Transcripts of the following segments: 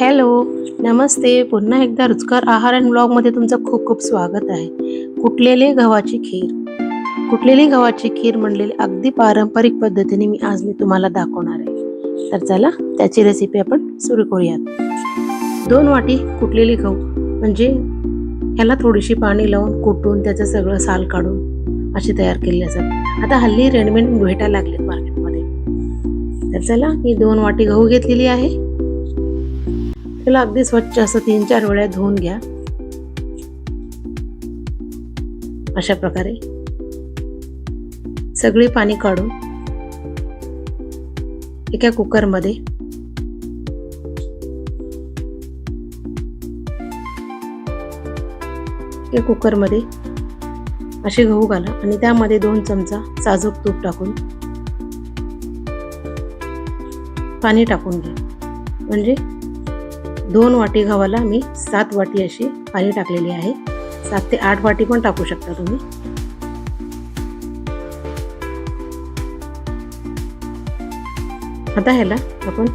Hello नमस्ते. पुन्हा एकदा रुचकर आहार अँड ब्लॉगमध्ये तुमचं खूप खूप स्वागत आहे. कुटलेले गव्हाची खीर? कुटलेली गव्हाची खीर म्हणलेली अगदी पारंपरिक पद्धतीने मी आज मी तुम्हाला दाखवणार आहे. तर चला त्याची रेसिपी आपण सुरू करूयात. दोन वाटी कुटलेली गहू? म्हणजे ह्याला थोडीशी पाणी लावून कुटून त्याचं सगळं साल काढून अशी तयार केले असतात आता हल्ली रेडीमेड भेटायला लागलेत मार्केटमध्ये तर चला मी दोन वाटी गहू घेतलेली आहे. त्याला अगदी स्वच्छ असं तीन चार वेळा धुवून घ्या. अशा प्रकारे. सगळी पाणी काढून एका कुकरमध्ये या कुकरमध्ये असे गहू घाला आणि त्यामध्ये दोन चमचा साजूक तूप टाकून पाणी टाकून घ्या. म्हणजे दोन वाटी गव्हाला मी सात वाटी अशी पाणी टाकलेली आहे. सात ते आठ वाटी पण टाकू शकता तुम्ही. आता ह्याला आपण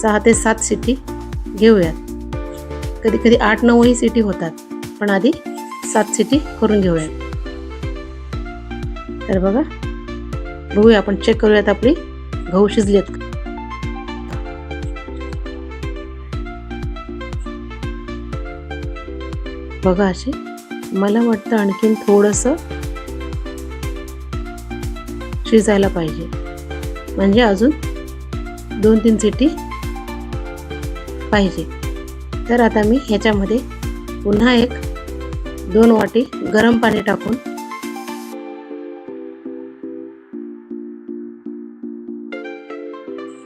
सहा ते सात सिटी घेऊयात. कधी कधी आठ नऊही सिटी होतात पण आधी सात सिटी करून घेऊयात. तर बघा बघूया आपण चेक करूयात आपली गहू शिजलेत बघा असे मला वाटतं आणखीन थोडंसं शिजायला पाहिजे. म्हणजे अजून दोन तीन सिटी पाहिजे. तर आता मी ह्याच्यामध्ये पुन्हा एक दोन वाटी गरम पाणी टाकून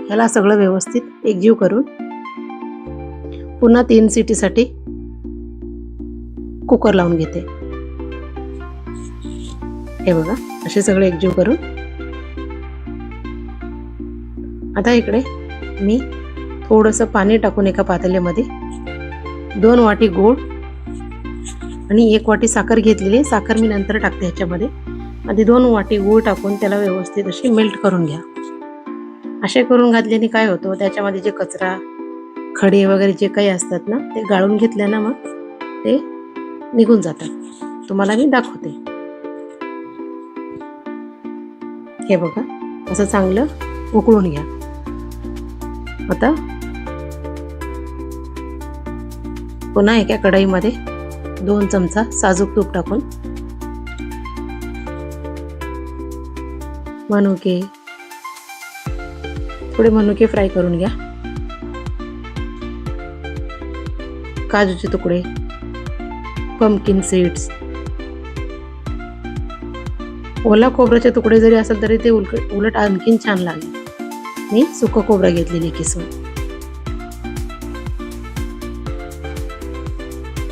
ह्याला सगळं व्यवस्थित एकजीव करून पुन्हा तीन सिटीसाठी कुकर लावून घेते. हे बघा असे सगळे एकजीव करून. आता इकडे मी थोडंसं पाणी टाकून एका पातेल्यामध्ये दोन वाटी गोड आणि एक वाटी साखर घेतलेली साखर मी नंतर टाकते ह्याच्यामध्ये. आधी दोन वाटी गूळ टाकून त्याला व्यवस्थित अशी मेल्ट करून घ्या. असे करून घातल्याने काय होतं त्याच्यामध्ये जे कचरा खडे वगैरे जे काही असतात ना ते गाळून घेतल्यानं मग ते निघून जातात. तुम्हाला मी दाखवते. हे बघा असं चांगलं उकळून घ्या. आता पुन्हा एका कढईमध्ये दोन चमचा साजूक तूप टाकून. मनुके. थोडे मनुके फ्राय करून घ्या. काजूचे तुकडे. पम्पकिन सीड्स ओला खोबऱ्याचे तुकडे जरी असेल तरी ते उलट उलट आणखीन छान लागेल. मी सुकं खोबरं घेतलेली किसून.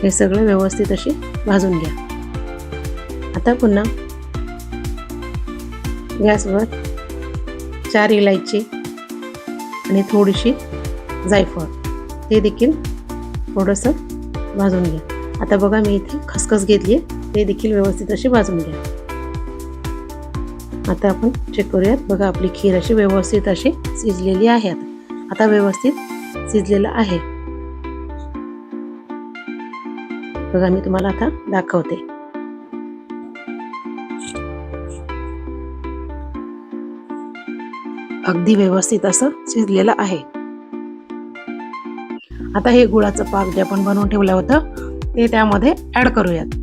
हे सगळं व्यवस्थित अशी भाजून घ्या. आता पुन्हा गॅसवर चार इलायची आणि थोडीशी जायफळ. ते देखील थोडंसं भाजून घ्या. आता बघा मी इथे खसखस घेतली आहे ते देखील व्यवस्थित अशी भाजून घ्या. आता आपण चेक करूयात. बघा आपली खीर अशी व्यवस्थित अशी शिजलेली आहे आता. आता व्यवस्थित शिजलेलं आहे. बघा मी तुम्हाला आता दाखवते. अगदी व्यवस्थित असं शिजलेलं आहे. आता हे गुळाचं पाक जे आपण बनवून ठेवलं होतं ते त्यामध्ये ऍड करूयात.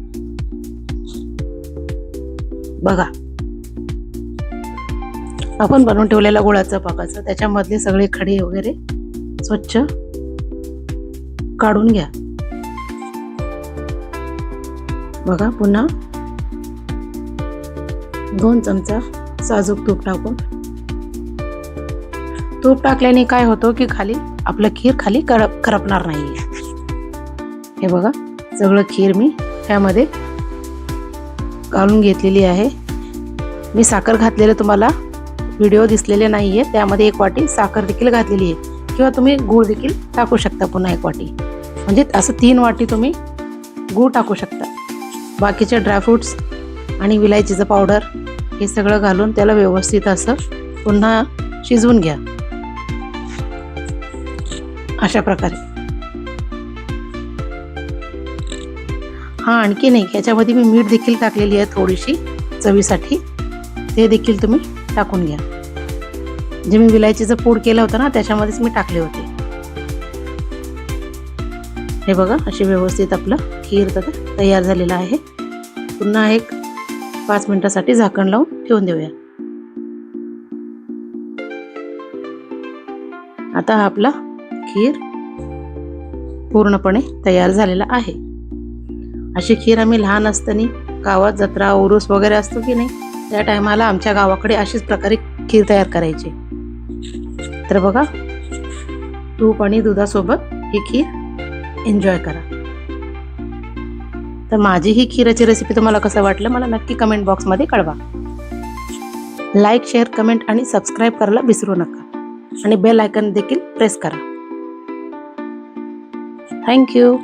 बघा. आपण बनवून ठेवलेल्या गुळाचं पाकाचं त्याच्यामधले सगळे खडे वगैरे स्वच्छ काढून घ्या. बघा पुन्हा दोन चमचा साजूक तूप टाकून. तूप टाकल्याने काय होतं की खाली आपलं खीर खाली करप करपणार नाही हे बघा. सगळं खीर मी त्यामध्ये घालून घेतलेली आहे. मी साखर घातलेलं तुम्हाला व्हिडिओ दिसलेले नाही आहे त्यामध्ये एक वाटी साखर देखील घातलेली आहे. किंवा तुम्ही गूळ देखील टाकू शकता पुन्हा एक वाटी. म्हणजे असं तीन वाटी तुम्ही गूळ टाकू शकता. बाकीचे ड्रायफ्रूट्स आणि विलायचीचं पावडर हे सगळं घालून त्याला व्यवस्थित असं पुन्हा शिजवून घ्या. अशा प्रकारे. हां आणखी नाही. याच्यामध्ये मी मीठ देखील टाकलेली आहे थोडीशी चवीसाठी. ते देखील तुम्ही टाकून घ्या. जे मी विलायचीचं पूड केलं होतं ना त्याच्यामध्येच मी टाकले होते. हे बघा असे व्यवस्थित आपलं खीर तर तयार झालेलं आहे. पुन्हा एक पाच मिनिटासाठी झाकण लावून ठेवून देऊया. आता हा आपला खीर पूर्णपणे तयार झालेला आहे. अशी खीर आम्ही लहान असताना गावात जत्रा उरूस वगैरे असतो की नाही त्या टायमाला आमच्या गावाकडे अशीच प्रकारे खीर तयार करायची. तर बघा तूप आणि दुधासोबत ही खीर एन्जॉय करा. तर माझी ही खीराची रेसिपी तुम्हाला कसं वाटलं मला नक्की कमेंट बॉक्समध्ये कळवा. लाईक शेअर कमेंट आणि सबस्क्राईब करायला विसरू नका. आणि बेल आयकन देखील प्रेस करा. Thank you